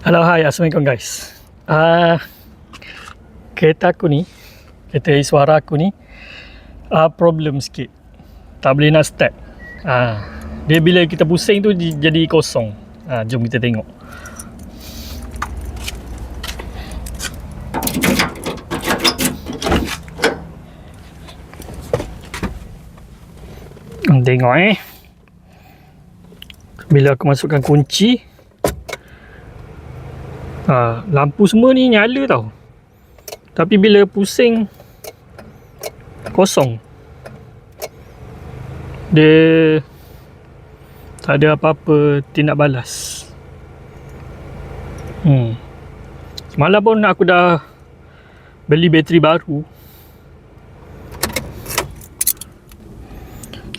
Hello, hi. Assalamualaikum guys. Uh, kereta aku ni, kereta suara aku ni, uh, problem sikit. Tak boleh nak start. Uh, dia bila kita pusing tu di- jadi kosong. Uh, jom kita tengok. Hmm, Tengok eh. Bila aku masukkan kunci, Ha, lampu semua ni nyala tau. Tapi bila pusing kosong. Dia tak ada apa-apa tindak balas. Hmm. Semalam pun aku dah beli bateri baru.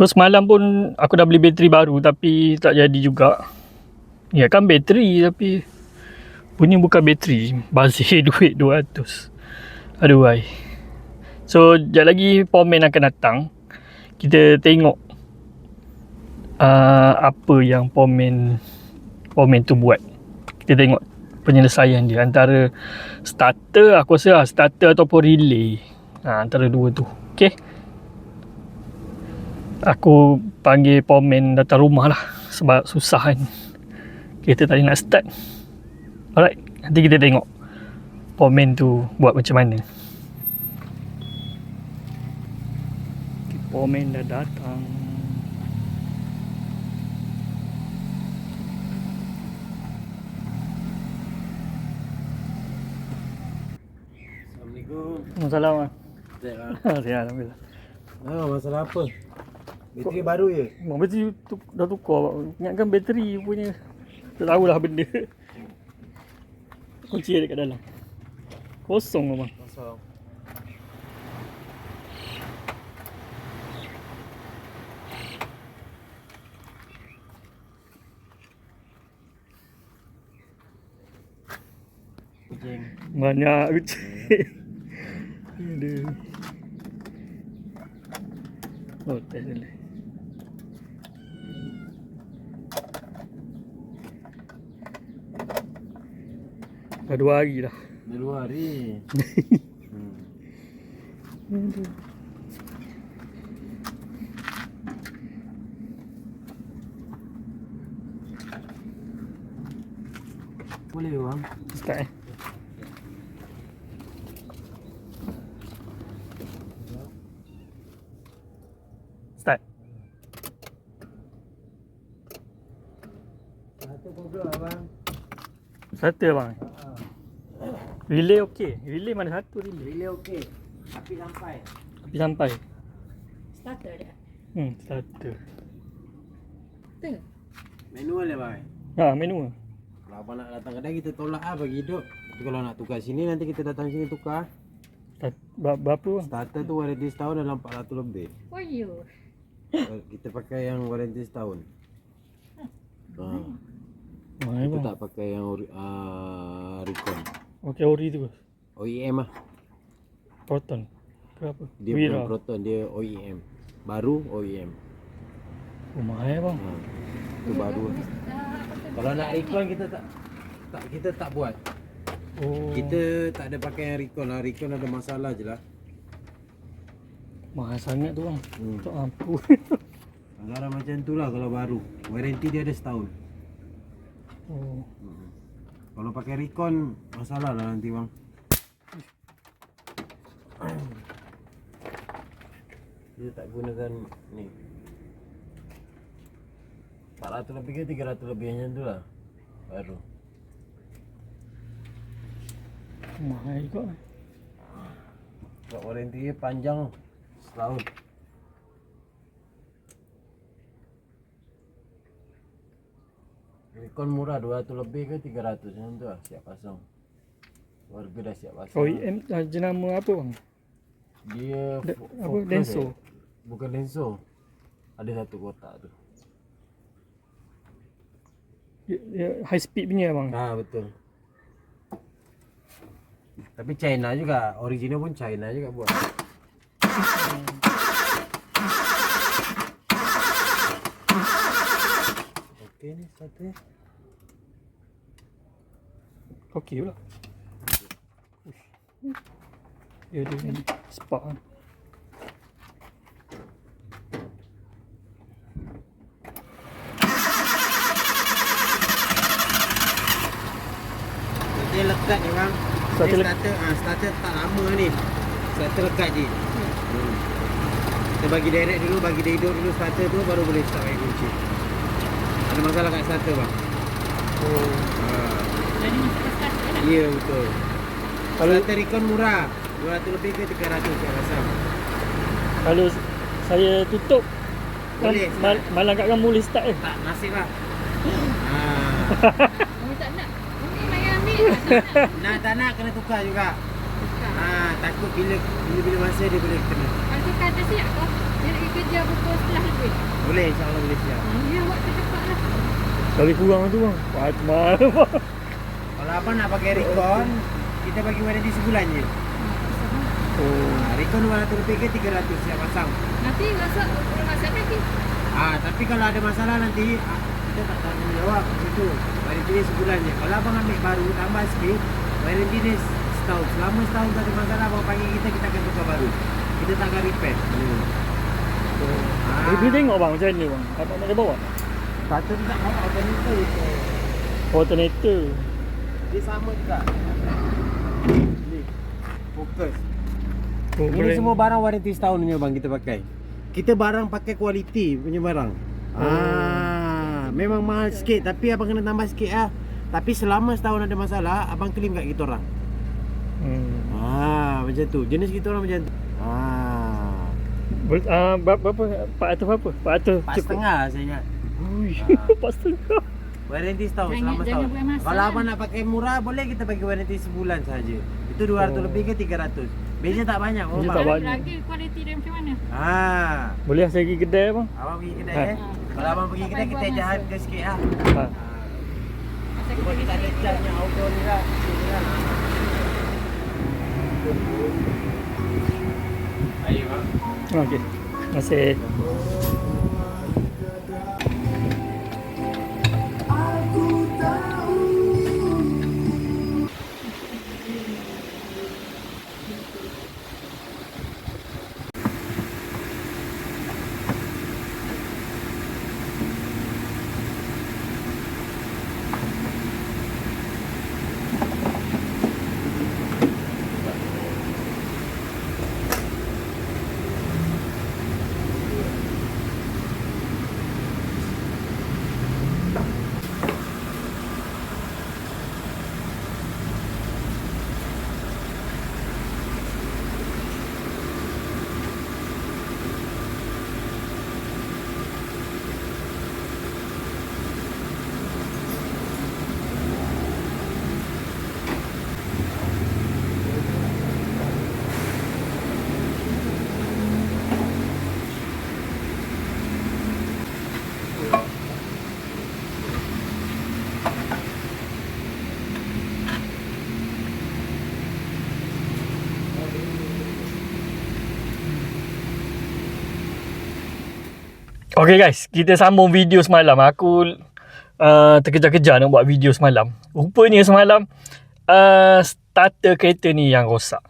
So semalam pun aku dah beli bateri baru tapi tak jadi juga. Ya kan bateri tapi Punya bukan bateri Bazir duit 200 Aduh ai So Sekejap lagi Pomen akan datang. Kita tengok uh, Apa yang Pomen Pomen tu buat. Kita tengok Penyelesaian dia Antara Starter Aku rasa lah Starter ataupun relay. Ha, Antara dua tu. Okay Aku panggil Pomen datang rumah lah Sebab susah kan. Kereta tadi nak start Alright, nanti kita tengok Pomen tu buat macam mana Pomen dah datang Assalamualaikum. Assalamualaikum Cek lah. Sihat Alhamdulillah Ah, masalah apa? Bateri baru je. Bateri tu, dah tukar Ingatkan bateri punya Tak tahulah benda Kunci dia dekat dalam Kosong abang Masuk. Kucing. Banyak kucing Aduh Oh, tak boleh Dah dua hari dah Dah dua hari. hmm. Boleh bang. Start eh Start Satu abang. Satu abang Relay okey Relay mana satu relay Relay okey. Tapi sampai. Tapi sampai Starter dia. Hmm satu Tengok. Manual ya bang. Ha menu Kalau abang nak datang kedai kita tolak ah bagi hidup. Tapi kalau nak tukar sini nanti kita datang sini tukar. Start, ber- Berapa? Starter tu warranty setahun dalam 400 lebih. For you. kita pakai yang warranty setahun. Ha. Mahal Kita tak pakai yang uh, Recon. Okey ori tu OEM lah. Proton Ke apa? Dia Wira bukan Proton, dia OEM. Baru OEM. Oh mahal bang Ha. Itu baru. Kalau nak Recon kita tak tak kita tak buat. Oh Kita tak ada pakai yang Recon lah. Recon ada masalah je lah. Mahal sangat tu bang Hmm. Tak mampu Anggaran macam tu lah kalau baru. Warranty dia ada setahun. Oh Hmm. Kalau pakai Recon masalah lah nanti bang. Dia tak gunakan ni. 400 lebih ke 300 lebih macam tu lah. Baru. Mahal juga Sebab warranty dia panjang setahun. Recon murah 200 lebih ke 300 macam tu lah siap pasang. Warga dah siap pasang. OEM ah, jenama apa bang? Dia fo- apa, Denso? eh. Bukan Denso. Ada satu kotak tu. Dia, dia high speed punya bang Ah betul. Tapi China juga, original pun China juga buat. Okey ni satu. Okey pula. Uish. Dia ada ni spark kan. Dia lekat ni bang. Starter Dia le- starter, ah, starter tak lama ni. Starter lekat je. Hmm. Kita bagi direct dulu, bagi dia hidup dulu starter tu baru boleh start pakai kunci. Ada masalah kat starter bang. Oh. Ah, Jadi starter lah. ya betul. Kalau Starter Recon murah. 200 lebih ke 300 saya rasa. kalau saya tutup kan Boleh, mal, malam kat kamu boleh start eh. Tak nasib lah. Ah. Umi tak nak. Umi main ambil. Tak nak. Nak tak nak kena tukar juga. Ah, takut bila bila bila masa dia boleh kena. Kalau tu kata siap kau. Dia nak pergi kerja pukul sebelah lebih. Boleh insya-Allah boleh siap. Ya, buat cepat lah. Lebih kurang tu bang. Mahal bang. Kalau abang nak pakai Recon, kita bagi warranty sebulan je. Oh. Ah, Recon 200 lebih ke 300 siap pasang. Nanti masuk masuk lagi. Ah, tapi kalau ada masalah nanti ah, kita tak tanggung jawab itu. Warranty dia sebulan je. Kalau abang ambil baru tambah sikit, warranty dia setahun. Selama setahun tak ada masalah abang panggil kita kita akan tukar baru. Kita tak akan repair. Hmm. oh. Ah. Boleh tengok bang macam ni bang. Abang nak bawa? Tu tak bawa alternator je. Alternator. Dia sama juga. Ni. Fokus. Oh, Ini semua barang warranty setahun punya bang kita pakai. Kita barang pakai kualiti punya barang. Ah, memang mahal sikit tapi abang kena tambah sikit ah. Tapi selama setahun ada masalah, abang claim kat kita orang. Hmm. Ah, macam tu. Jenis kita orang macam tu. Ah. Ber, uh, berapa? Empat atau berapa? Empat atau Empat setengah saya ingat. Ui, Ah. empat setengah. Warranty setahun Jangan- selama jangan setahun. Kalau abang nak pakai murah boleh kita bagi warranty sebulan saja. Itu 200 Oh. lebih ke 300. Beza tak banyak oh, Beza tak Kalau banyak. Harga kualiti dia macam mana? Ah. Boleh saya pergi kedai bang? Abang pergi kedai Ha. eh. Kalau abang pergi kedai kita Sampai jahat buat ke sikit ah. Ha. Masa Cuma kita ada charge yang auto ni lah. Lah. Ayo bang. Okey. Terima kasih. Okay guys, kita sambung video semalam. Aku uh, terkejar-kejar nak buat video semalam. Rupanya semalam uh, starter kereta ni yang rosak.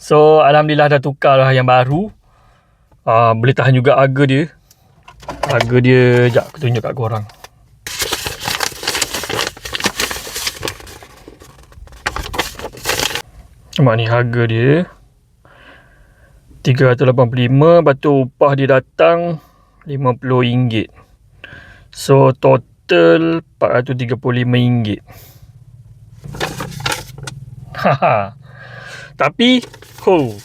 So Alhamdulillah dah tukar lah yang baru. Uh, boleh tahan juga harga dia. Harga dia, sekejap aku tunjuk kat korang. Nampak ni harga dia. 385 Lepas tu upah dia datang RM50 So total RM435 Haha. Tapi ho,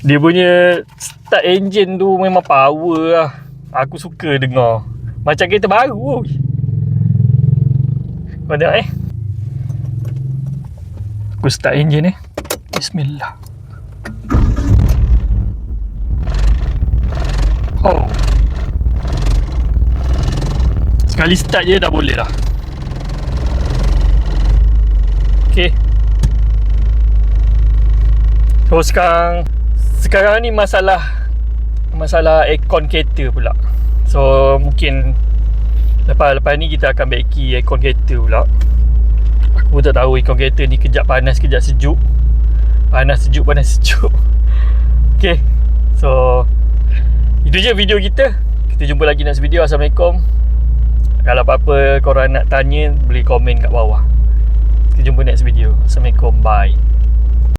Dia punya Start engine tu memang power lah. Aku suka dengar. Macam kereta baru. Kau tengok eh. Aku start engine eh. Bismillah Oh. Sekali start je dah boleh dah. Okay. So sekarang sekarang ni masalah masalah aircon kereta pula. So mungkin lepas lepas ni kita akan baiki aircon kereta pula. Aku pun tak tahu ikon kereta ni kejap panas kejap sejuk Panas sejuk panas sejuk Okay So Itu je video kita. Kita jumpa lagi next video. Assalamualaikum. Kalau apa-apa korang nak tanya Boleh komen kat bawah. Kita jumpa next video. Assalamualaikum. Bye